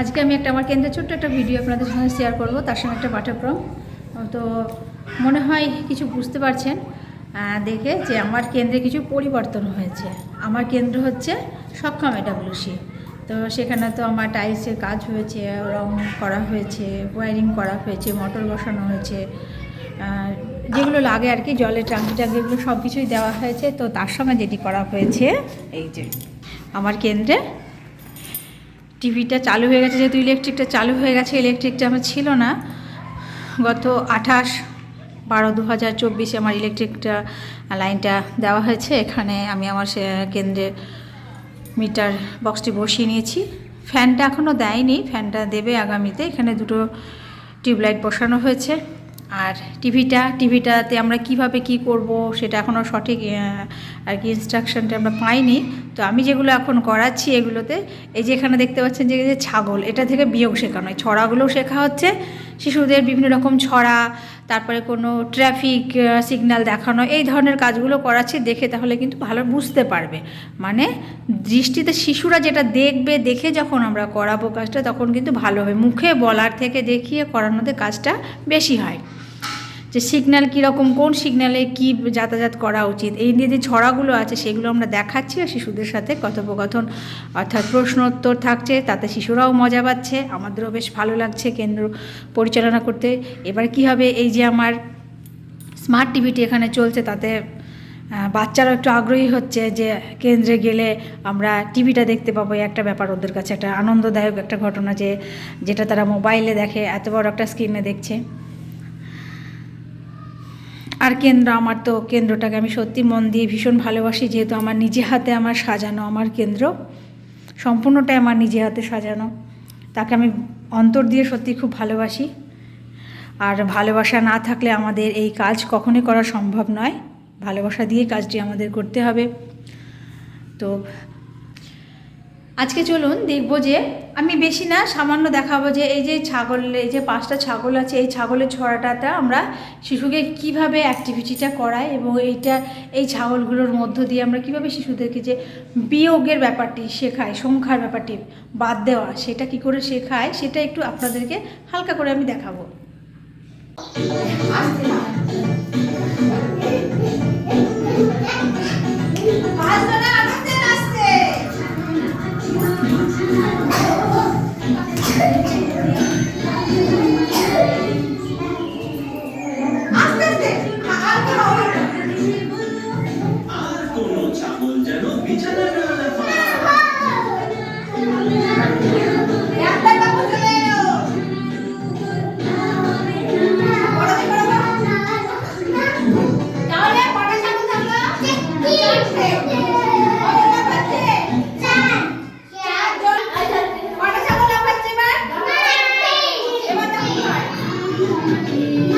আজকে আমি একটা, আমার কেন্দ্রের ছোট্ট একটা ভিডিও আপনাদের সঙ্গে শেয়ার করব, তার সঙ্গে একটা পাঠ্যক্রম। তো মনে হয় কিছু বুঝতে পারছেন দেখে যে আমার কেন্দ্রে কিছু পরিবর্তন হয়েছে। আমার কেন্দ্র হচ্ছে সক্ষম এডাব্লিউসি তো সেখানে তো আমার টাইলসের কাজ হয়েছে, রং করা হয়েছে ওয়ারিং করা হয়েছে মোটর বসানো হয়েছে যেগুলো লাগে আর কি, জলের ট্যাঙ্কি এগুলো সব কিছুই দেওয়া হয়েছে। তো তার সঙ্গে যেটি করা হয়েছে, এই যে, আমার কেন্দ্রে টিভিটা চালু হয়ে গেছে, যেহেতু ইলেকট্রিকটা চালু হয়ে গেছে ইলেকট্রিকটা আমার ছিল না। গত আঠাশ বারো দু হাজার চব্বিশে আমার ইলেকট্রিকটা লাইনটা দেওয়া হয়েছে। এখানে আমি আমার সে, কেন্দ্রে মিটার বক্সটি বসিয়ে নিয়েছি। ফ্যানটা এখনও দেয়নি ফ্যানটা দেবে আগামীতে। এখানে দুটো টিউবলাইট বসানো হয়েছে। আর টিভিটা, টিভিটাতে আমরা কীভাবে কি করব সেটা এখনও সঠিক আর কি ইনস্ট্রাকশনটা আমরা পাইনি। তো আমি যেগুলো এখন করাচ্ছি এগুলোতে, এই যে এখানে দেখতে পাচ্ছেন যে ছাগল, এটা থেকে বিয়োগ শেখানো। হয় ছড়াগুলোও শেখা হচ্ছে। শিশুদের বিভিন্ন রকম ছড়া, তারপরে কোনো ট্রাফিক সিগন্যাল দেখানো, এই ধরনের কাজগুলো করাচ্ছি, দেখে তাহলে কিন্তু ভালো বুঝতে পারবে। মানে দৃষ্টিতে শিশুরা যেটা দেখবে, দেখে যখন আমরা করাবো কাজটা, তখন কিন্তু ভালো হবে। মুখে বলার থেকে দেখিয়ে করানোতে কাজটা বেশি হয়। যে সিগন্যাল কীরকম কোন সিগন্যালে কী যাতায়াত করা উচিত এই নিয়ে যে ছড়াগুলো আছে সেগুলো আমরা দেখাচ্ছি আর শিশুদের সাথে কথোপকথন অর্থাৎ প্রশ্নোত্তর থাকছে তাতে শিশুরাও মজা পাচ্ছে আমাদেরও বেশ ভালো লাগছে কেন্দ্র পরিচালনা করতে। এবার কি হবে এই যে আমার স্মার্ট টিভিটি এখানে চলছে তাতে আহ, বাচ্চারাও একটু আগ্রহী হচ্ছে যে কেন্দ্রে গেলে আমরা টিভিটা দেখতে পাবো একটা ব্যাপার ওদের কাছে একটা আনন্দদায়ক একটা ঘটনা যে যেটা তারা মোবাইলে দেখে এত বড় একটা স্ক্রিনে দেখছে। আর কেন্দ্র আমার তো কেন্দ্রটাকে আমি সত্যি মন দিয়ে ভীষণ ভালোবাসি, যেহেতু আমার নিজে হাতে আমার সাজানো আমার কেন্দ্র। সম্পূর্ণটাই আমার নিজে হাতে সাজানো। তাকে আমি অন্তর দিয়ে সত্যি খুব ভালোবাসি। আর ভালোবাসা না থাকলে আমাদের এই কাজ কখনোই করা সম্ভব নয়। ভালোবাসা দিয়ে কাজটি আমাদের করতে হবে। তো আজকে চলুন দেখব যে আমি বেশি না, সামান্য দেখাবো যে এই যে ছাগল, এই যে পাঁচটা ছাগল আছে, এই ছাগলের ছড়াটাতে আমরা শিশুকে কীভাবে অ্যাক্টিভিটিটা করাই এবং এইটা, এই ছাগলগুলোর মধ্য দিয়ে আমরা কীভাবে শিশুদেরকে যে বিয়োগের ব্যাপারটি শেখাই, সংখ্যার ব্যাপারটি বাদ দেওয়া, সেটা কি করে শেখায়, সেটা একটু আপনাদেরকে হালকা করে আমি দেখাবো। আর